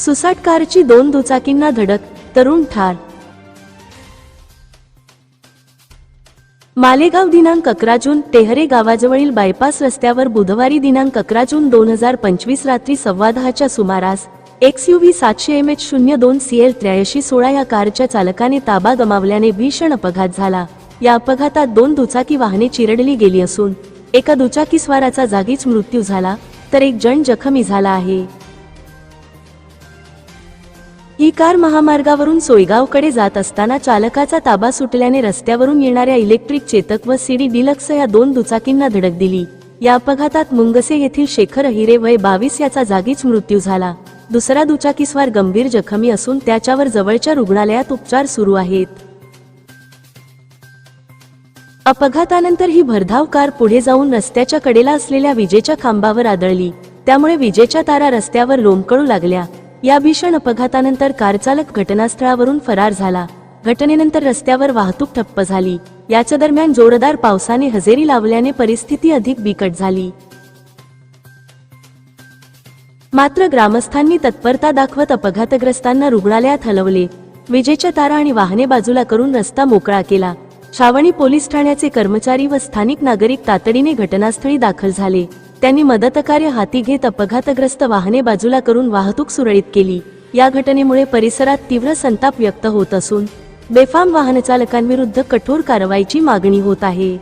सुसाट कारची दोन दुचाकींना धडक तरुण ठार. मालेगाव दिनांक अकरा जून टेहरे गावाजवळील बायपास रस्त्यावर बुधवारी दिनांक अकरा जून दोन हजार पंचवीस रात्री सव्वा दहाच्या सुमारास एक्स यू व्ही सातशे एम एच शून्य दोन सी एल त्र्याऐंशी सोळा या कारच्या चालकाने ताबा गमावल्याने भीषण अपघात झाला. या अपघातात दोन दुचाकी वाहने चिरडली गेली असून एका दुचाकीस्वाराचा जागीच मृत्यू झाला तर एक जण जखमी झाला आहे. ही कार महामार्गावरून सोयगावकडे जात असताना चालकाचा ताबा सुटल्याने रस्त्यावरून येणाऱ्या इलेक्ट्रिक चेतक व सीडी डिलक्स या दोन दुचाकींना धडक दिली. या अपघातात मुंगसे येथील शेखर हिरे वय बावीस याचा जागीच मृत्यू झाला. दुसरा दुचाकीस्वार गंभीर जखमी असून त्याच्यावर जवळच्या रुग्णालयात उपचार सुरू आहेत. अपघातानंतर ही भरधाव कार पुढे जाऊन रस्त्याच्या कडेला असलेल्या विजेच्या खांबावर आदळली. त्यामुळे विजेच्या तारा रस्त्यावर लोंबकळू लागल्या. या भीषण अपघातानंतर कारचालक घटनास्थळावरून फरार झाला. घटनेनंतर रस्त्यावर वाहतूक ठप्प झाली. याच्या दरम्यान जोरदार पावसाने हजेरी लावल्याने परिस्थिती अधिक बिकट झाली. मात्र ग्रामस्थांनी तत्परता दाखवत अपघातग्रस्तांना रुग्णालयात हलवले. विजेच्या तारा आणि वाहने बाजूला करून रस्ता मोकळा केला. छावणी पोलीस ठाण्याचे कर्मचारी व स्थानिक नागरिक तातडीने घटनास्थळी दाखल झाले. त्यांनी मदतकार्य हाती घेत अपघातग्रस्त वाहने बाजूला करून वाहतूक सुरळीत केली. या घटनेमुळे परिसरात तीव्र संताप व्यक्त होत असून बेफाम वाहनचालकांविरुद्ध कठोर कारवाईची मागणी होत आहे.